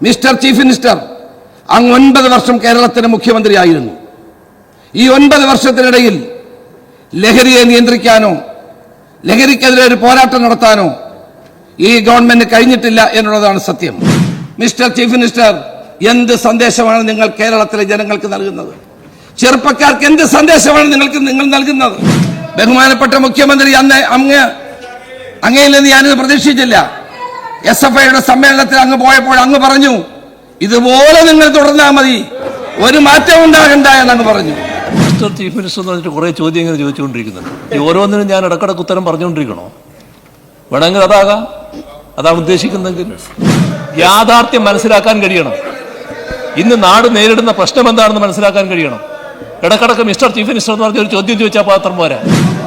Mister chief minister അങ്ങ് ഒൻപത് വർഷം കേരളത്തിന്റെ മുഖ്യമന്ത്രിയായിരുന്നു. ഈ ഒൻപത് വർഷത്തിനിടയിൽ ലഹരിയെ നിയന്ത്രിക്കാനോ ലഹരിക്കെതിരെ ഒരു പോരാട്ടം നടത്താനോ ഈ ഗവൺമെന്റ് കഴിഞ്ഞിട്ടില്ല എന്നുള്ളതാണ് സത്യം. മിസ്റ്റർ ചീഫ് മിനിസ്റ്റർ എന്ത് സന്ദേശമാണ് നിങ്ങൾ കേരളത്തിലെ ജനങ്ങൾക്ക് നൽകുന്നത്? ചെറുപ്പക്കാർക്ക് എന്ത് സന്ദേശമാണ് നിങ്ങൾക്ക് നിങ്ങൾ നൽകുന്നത്? ബഹുമാനപ്പെട്ട മുഖ്യമന്ത്രി അന്ന് അങ്ങ് അങ്ങയിൽ നിന്ന് ഞാനിത് പ്രതീക്ഷിച്ചില്ല. എസ് എഫ് ഐയുടെ സമ്മേളനത്തിൽ അങ്ങ് പോയപ്പോൾ അങ്ങ് പറഞ്ഞു ഇതുപോലെ നിങ്ങൾ തുടർന്നാൽ മതി. ഒരു മാറ്റം ഉണ്ടാകണ്ട എന്നങ്ങ് പറഞ്ഞു. മിസ്റ്റർ ചീഫ് മിനിസ്റ്റർ എന്ന് പറഞ്ഞിട്ട് കുറേ ഇങ്ങനെ ചോദിച്ചുകൊണ്ടിരിക്കുന്നുണ്ട്. ഈ ഓരോന്നിനും ഞാൻ ഇടക്കിടക്ക് ഉത്തരം പറഞ്ഞുകൊണ്ടിരിക്കണോ? വേണമെങ്കിൽ അതാകാം. അതാണ് ഉദ്ദേശിക്കുന്നെങ്കിൽ യാഥാർത്ഥ്യം മനസ്സിലാക്കാൻ കഴിയണം. ഇന്ന് നാട് നേരിടുന്ന പ്രശ്നം എന്താണെന്ന് മനസ്സിലാക്കാൻ കഴിയണം. ഇടക്കിടക്ക് മിസ്റ്റർ ചീഫ് മിനിസ്റ്റർ എന്ന് പറഞ്ഞ ഒരു ചോദ്യം ചോദിച്ചാൽ പാത്രം പോരാ.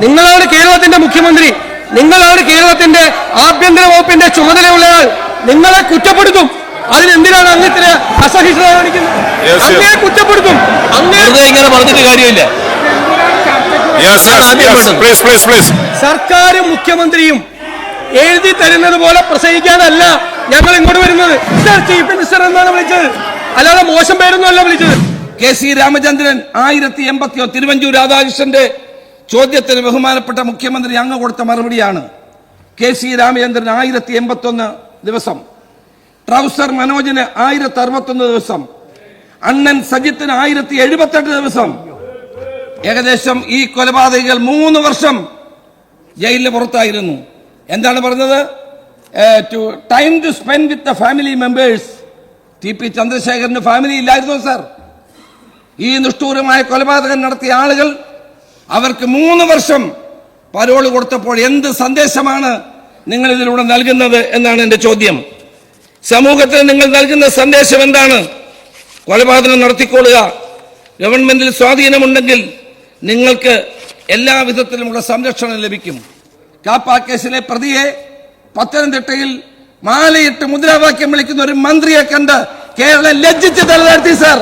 നിങ്ങളാണ് കേരളത്തിന്റെ മുഖ്യമന്ത്രി. നിങ്ങളാണ് കേരളത്തിന്റെ ആഭ്യന്തര വകുപ്പിന്റെ ചുമതലയുള്ളയാൾ. നിങ്ങളെ കുറ്റപ്പെടുത്തും. അതിനെന്തിനാണ് അങ്ങ് ഇത്ര അസഹിഷ്ണുത കാണിക്കുന്നത്. കുറ്റപ്പെടുത്തും. ഇങ്ങനെ പറഞ്ഞിട്ട് കാര്യമില്ല. സർക്കാരും മുഖ്യമന്ത്രിയും എഴുതി തരുന്നത് പോലെ പ്രസംഗിക്കാനല്ല ഞങ്ങൾ ഇങ്ങോട്ട് വരുന്നത്. സർ ചീഫ് മിനിസ്റ്റർ എന്നാണ് വിളിച്ചത്. അല്ലാതെ മോശം പേരൊന്നും അല്ല വിളിച്ചത്. കെ സി രാമചന്ദ്രൻ ആയിരത്തി എൺപത്തിയോ തിരുവഞ്ചൂർ രാധാകൃഷ്ണന്റെ ചോദ്യത്തിന് ബഹുമാനപ്പെട്ട മുഖ്യമന്ത്രി അങ്ങ് കൊടുത്ത മറുപടിയാണ് കെ സി രാമചന്ദ്രൻ ആയിരത്തി എൺപത്തൊന്ന് ദിവസം. ട്രൗസർ മനോജിന് ആയിരത്തി അറുപത്തൊന്ന് ദിവസം. അണ്ണൻ സജിത്തിന് ആയിരത്തി എഴുപത്തെട്ട് ദിവസം. ഏകദേശം ഈ കൊലപാതകികൾ മൂന്ന് വർഷം ജയിലിന് പുറത്തായിരുന്നു. എന്താണ് പറഞ്ഞത്? To time to spend with the family members. T P Chandrasekharan family ഇല്ലായിരുന്നു സാർ. ഈ നിഷ്ഠൂരമായ കൊലപാതകം നടത്തിയ ആളുകൾ അവർക്ക് മൂന്ന് വർഷം പരോൾ കൊടുത്തപ്പോൾ എന്ത് സന്ദേശമാണ് നിങ്ങൾ ഇതിലൂടെ നൽകുന്നത് എന്നാണ് എന്റെ ചോദ്യം. സമൂഹത്തിന് നിങ്ങൾ നൽകുന്ന സന്ദേശം എന്താണ്? കൊലപാതകം നടത്തിക്കൊള്ളുക. ഗവൺമെന്റിൽ സ്വാധീനമുണ്ടെങ്കിൽ നിങ്ങൾക്ക് എല്ലാ വിധത്തിലുമുള്ള സംരക്ഷണം ലഭിക്കും. കാപ്പാ കേസിലെ പ്രതിയെ പത്തനംതിട്ടയിൽ മാലയിട്ട് മുദ്രാവാക്യം വിളിക്കുന്ന ഒരു മന്ത്രിയെ കണ്ട് കേരളം ലജ്ജിച്ച് തലതാഴ്ത്തി സാർ.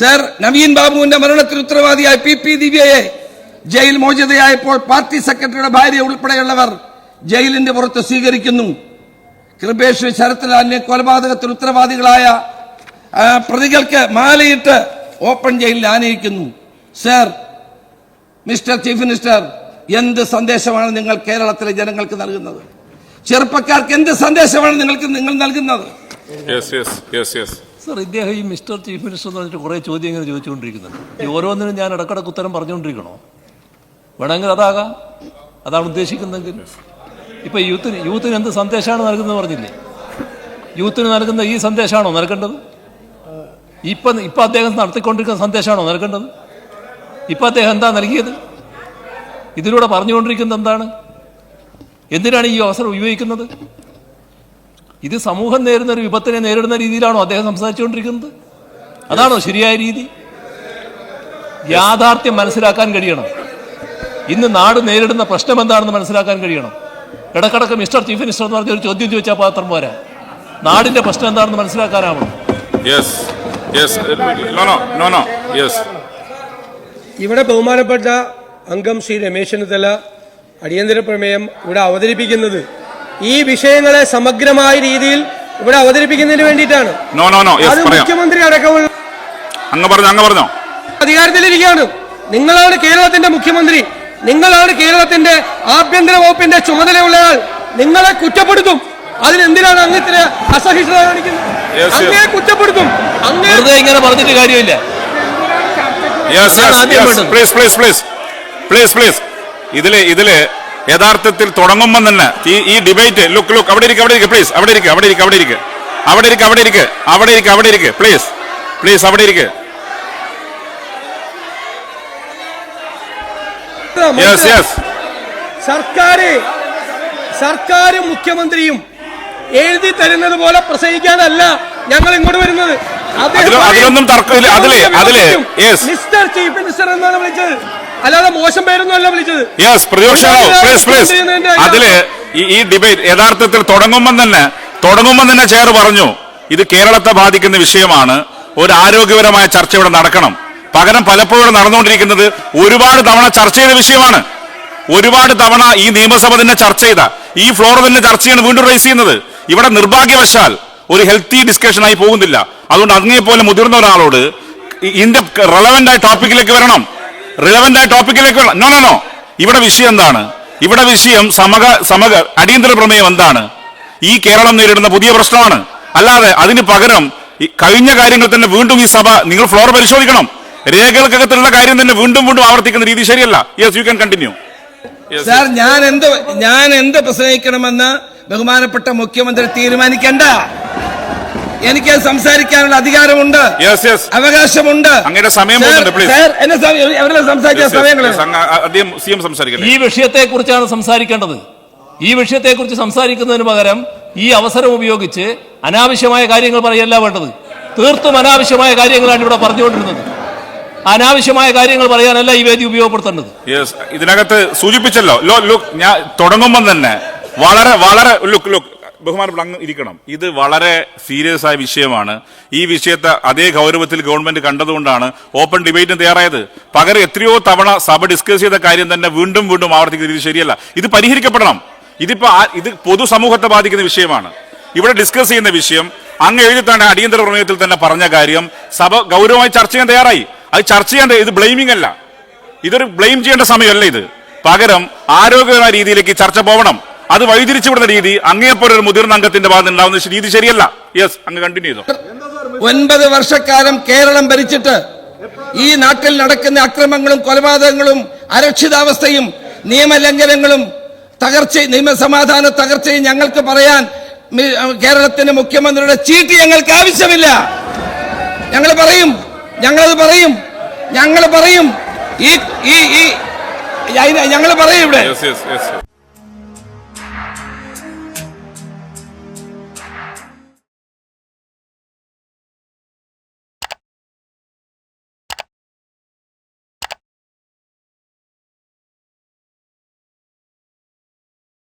സർ നവീൻ ബാബുവിന്റെ മരണത്തിന് ഉത്തരവാദിയായ പി പി ദിവ്യയെ ജയിൽ മോചിതയായപ്പോൾ പാർട്ടി സെക്രട്ടറിയുടെ ഭാര്യ ഉൾപ്പെടെയുള്ളവർ ജയിലിന്റെ പുറത്ത് സ്വീകരിക്കുന്നു. കൃപേഷ് ശരത്ലാലിനെ കൊലപാതകത്തിൽ ഉത്തരവാദികളായ പ്രതികൾക്ക് മാലയിട്ട് ഓപ്പൺ ജയിലിൽ ആനയിക്കുന്നു. സർ മിസ്റ്റർ ചീഫ് മിനിസ്റ്റർ എന്ത് സന്ദേശമാണ് നിങ്ങൾ കേരളത്തിലെ ജനങ്ങൾക്ക് നൽകുന്നത്? ചെറുപ്പക്കാർക്ക് എന്ത് സന്ദേശമാണ് നിങ്ങൾക്ക് നിങ്ങൾ നൽകുന്നത്? സർ ഇദ്ദേഹം ഈ മിസ്റ്റർ ചീഫ് മിനിസ്റ്റർ എന്ന് പറഞ്ഞിട്ട് കുറേ ചോദ്യം ഇങ്ങനെ ചോദിച്ചുകൊണ്ടിരിക്കുന്നുണ്ട്. ഈ ഓരോന്നിനും ഞാൻ ഇടക്കിടക്ക് ഉത്തരം പറഞ്ഞുകൊണ്ടിരിക്കണോ? വേണമെങ്കിൽ അതാകാം. അതാണ് ഉദ്ദേശിക്കുന്നതെങ്കിൽ. ഇപ്പം യൂത്തിന് യൂത്തിന് എന്ത് സന്ദേശമാണ് നൽകുന്നത് പറഞ്ഞില്ലേ? യൂത്തിന് നൽകുന്ന ഈ സന്ദേശമാണോ നൽകേണ്ടത്? ഇപ്പം ഇപ്പം അദ്ദേഹം നടത്തിക്കൊണ്ടിരിക്കുന്ന സന്ദേശമാണോ നൽകേണ്ടത്? ഇപ്പം അദ്ദേഹം എന്താ നൽകിയത്? ഇതിലൂടെ പറഞ്ഞുകൊണ്ടിരിക്കുന്നത് എന്താണ്? എന്തിനാണ് ഈ അവസരം ഉപയോഗിക്കുന്നത്? ഇത് സമൂഹം നേരിടുന്ന ഒരു വിപത്തിനെ നേരിടുന്ന രീതിയിലാണോ അദ്ദേഹം സംസാരിച്ചുകൊണ്ടിരിക്കുന്നത്? അതാണോ ശരിയായ രീതി? യാഥാർത്ഥ്യം മനസ്സിലാക്കാൻ കഴിയണം. ഇന്ന് നാട് നേരിടുന്ന പ്രശ്നം എന്താണെന്ന് മനസ്സിലാക്കാൻ കഴിയണം. ഇടക്കിടക്ക് മിസ്റ്റർ ചീഫ് മിനിസ്റ്റർ എന്ന് പറഞ്ഞ ഒരു ചോദ്യം ചോദിച്ചാൽ പാത്രം പോരാ. നാടിന്റെ പ്രശ്നം എന്താണെന്ന് മനസ്സിലാക്കാനാവണം. Yes, yes. No, no, no, no. Yes. ഇവിടെ ബഹുമാനപ്പെട്ട അംഗം ശ്രീ രമേശ് ചെന്നിത്തല അടിയന്തര പ്രമേയം ഇവിടെ അവതരിപ്പിക്കുന്നത് ഈ വിഷയങ്ങളെ സമഗ്രമായ രീതിയിൽ ഇവിടെ അവതരിപ്പിക്കുന്നതിന് വേണ്ടിയിട്ടാണ്. No no no. അത് മുഖ്യമന്ത്രി അടക്കമുള്ള അങ്ങ് പറഞ്ഞോ, അങ്ങ് പറഞ്ഞോ. അധികാരത്തിലിരിക്കുകയാണ്. നിങ്ങളാണ് കേരളത്തിന്റെ മുഖ്യമന്ത്രി. നിങ്ങളാണ് കേരളത്തിന്റെ ആഭ്യന്തര വകുപ്പിന്റെ ചുമതലയുള്ളയാൾ. നിങ്ങളെ കുറ്റപ്പെടുത്തും. അതിനെന്തിനാണ് അങ്ങ് ഇത്ര അസഹിഷ്ണുത കാണിക്കുന്നത്? Yes. കുറ്റപ്പെടുത്തും. അങ്ങനെ ഇങ്ങനെ പറഞ്ഞിട്ട് കാര്യമില്ല. Please please please please please. ഇതിൽ ഇതിൽ യഥാർത്ഥത്തിൽ തുടങ്ങുമ്പോൾ തന്നെ ഈ ഈ ഡിബേറ്റ് ലുക്ക് ലുക്ക് അവിടെ ഇരിക്കുക അവിടെ ഇരിക്കുക പ്ലീസ് അവിടെ ഇരിക്കുക അവിടെ ഇരിക്കുക അവിടെ ഇരിക്കുക അവിടെ ഇരിക്കുക അവിടെ ഇരിക്കുക അവിടെ ഇരിക്കുക അവിടെ ഇരിക്കുക പ്ലീസ് പ്ലീസ് അവിടെ ഇരിക്കുക യെസ് യെസ് സർക്കാര് സർക്കാരും മുഖ്യമന്ത്രിയും എഴുതി തരുന്നത് പോലെ പ്രസംഗിക്കാനല്ല ഞങ്ങൾ ഇങ്ങോട്ട് വരുന്നത്. അതിലൊന്നും തർക്കമില്ല. അതിലേ അതിലേ. മിസ്റ്റർ ചീഫ് മിനിസ്റ്റർ എന്നാണ് വിളിച്ചത്. അല്ലാതെ മോശം പേരൊന്നുമല്ല വിളിച്ചത്. യെസ് പ്രതിപക്ഷ പ്ലീസ് പ്ലീസ് അതിൽ ഈ ഡിബേറ്റ് യഥാർത്ഥത്തിൽ തുടങ്ങുമ്പോൾ തന്നെ തുടങ്ങുമ്പോൾ തന്നെ ചെയർ പറഞ്ഞു ഇത് കേരളത്തെ ബാധിക്കുന്ന വിഷയമാണ് ഒരു ആരോഗ്യപരമായ ചർച്ച ഇവിടെ നടക്കണം. പകരം പലപ്പോഴും ഇവിടെ നടന്നുകൊണ്ടിരിക്കുന്നത് ഒരുപാട് തവണ ചർച്ച ചെയ്ത വിഷയമാണ്. ഒരുപാട് തവണ ഈ നിയമസഭ തന്നെ ചർച്ച ചെയ്ത ഈ ഫ്ലോർ തന്നെ ചർച്ചയാണ് വീണ്ടും റേസ് ചെയ്യുന്നത്. ഇവിടെ നിർഭാഗ്യവശാൽ ഒരു ഹെൽത്തി ഡിസ്കഷനായി പോകുന്നില്ല. അതുകൊണ്ട് അങ്ങേ പോലെ മുതിർന്ന ഒരാളോട് ഇതിന്റെ റെലവെന്റ് ആയ ടോപ്പിക്കിലേക്ക് വരണം. റിലവന്റ് ആയ ടോപ്പിക്കിലേക്ക് വരണം നോ നോ നോ ഇവിടെ വിഷയം എന്താണ്? ഇവിടെ വിഷയം സമക സമക അടിയന്തര പ്രമേയം എന്താണ്? ഈ കേരളം നേരിടുന്ന പുതിയ പ്രശ്നമാണ്. അല്ലാതെ അതിന് പകരം കഴിഞ്ഞ കാര്യങ്ങൾ തന്നെ വീണ്ടും ഈ സഭ നിങ്ങൾ ഫ്ലോർ പരിശോധിക്കണം. രേഖകൾക്കകത്തുള്ള കാര്യം തന്നെ വീണ്ടും വീണ്ടും ആവർത്തിക്കുന്ന രീതി ശരിയല്ല. Yes you can continue sir ഞാൻ എന്ത് ഞാൻ എന്ത് പ്രസംഗിക്കണമെന്ന് ബഹുമാനപ്പെട്ട മുഖ്യമന്ത്രി തീരുമാനിക്കണ്ട. എനിക്ക് സംസാരിക്കാനുള്ള അധികാരമുണ്ട്. അവകാശമുണ്ട്. അങ്ങയുടെ സമയം ഈ വിഷയത്തെക്കുറിച്ചാണ് സംസാരിക്കേണ്ടത്. ഈ വിഷയത്തെക്കുറിച്ച് സംസാരിക്കുന്നതിന് പകരം ഈ അവസരം ഉപയോഗിച്ച് അനാവശ്യമായ കാര്യങ്ങൾ പറയല്ല വേണ്ടത്. തീർത്തും അനാവശ്യമായ കാര്യങ്ങളാണ് ഇവിടെ പറഞ്ഞുകൊണ്ടിരുന്നത്. അനാവശ്യമായ കാര്യങ്ങൾ പറയാനല്ല ഈ വേദി ഉപയോഗപ്പെടുത്തേണ്ടത്. യെസ് ഇതിനകത്ത് സൂചിപ്പിച്ചല്ലോ. ലോ ലുക്ക് ഞാൻ തുടങ്ങുമ്പോൾ തന്നെ വളരെ വളരെ ലുക്ക് ലുക്ക്. ബഹുമാനപ്പെട്ട അങ്ങ് ഇരിക്കണം. ഇത് വളരെ സീരിയസ് ആയ വിഷയമാണ്. ഈ വിഷയത്തെ അതേ ഗൗരവത്തിൽ ഗവൺമെന്റ് കണ്ടതുകൊണ്ടാണ് ഓപ്പൺ ഡിബേറ്റിന് തയ്യാറായത്. പകരം എത്രയോ തവണ സഭ ഡിസ്കസ് ചെയ്ത കാര്യം തന്നെ വീണ്ടും വീണ്ടും ആവർത്തിക്കുന്നത് ഇത് ശരിയല്ല. ഇത് പരിഹരിക്കപ്പെടണം. ഇതിപ്പോ ഇത് പൊതുസമൂഹത്തെ ബാധിക്കുന്ന വിഷയമാണ്. ഇവിടെ ഡിസ്കസ് ചെയ്യുന്ന വിഷയം അങ്ങ് എഴുതിത്താണ് അടിയന്തര പ്രമേയത്തിൽ തന്നെ പറഞ്ഞ കാര്യം സഭ ഗൗരവമായി ചർച്ച ചെയ്യാൻ തയ്യാറായി. അത് ചർച്ച ചെയ്യാൻ ഇത് ബ്ലെയിമിംഗ് അല്ല. ഇതൊരു ബ്ലെയിം ചെയ്യേണ്ട സമയമല്ല ഇത്. പകരം ആരോഗ്യകരമായ രീതിയിലേക്ക് ചർച്ച പോകണം അത് വഴിതിരിച്ചു വിടുന്ന രീതി അങ്ങേപ്പോലെ ഒരു മുതിർന്ന അംഗത്തിന്റെ ഭാഗത്ത് ഉണ്ടാവുന്ന രീതി ശരിയല്ല. യെസ് അങ്ങ് കണ്ടിന്യൂ ചെയ്തോ. ഒൻപത് വർഷക്കാലം കേരളം ഭരിച്ചിട്ട് ഈ നാട്ടിൽ നടക്കുന്ന അക്രമങ്ങളും കൊലപാതകങ്ങളും അരക്ഷിതാവസ്ഥയും നിയമലംഘനങ്ങളും തകർച്ച നിയമസമാധാന തകർച്ചയും ഞങ്ങൾക്ക് പറയാൻ കേരളത്തിന്റെ മുഖ്യമന്ത്രിയുടെ ചീട്ട് ഞങ്ങൾക്ക് ആവശ്യമില്ല. ഞങ്ങൾ പറയും. ഞങ്ങളത് പറയും. ഞങ്ങൾ പറയും. ഈ ഈ ഈ ഞങ്ങൾ പറയും ഇവിടെ.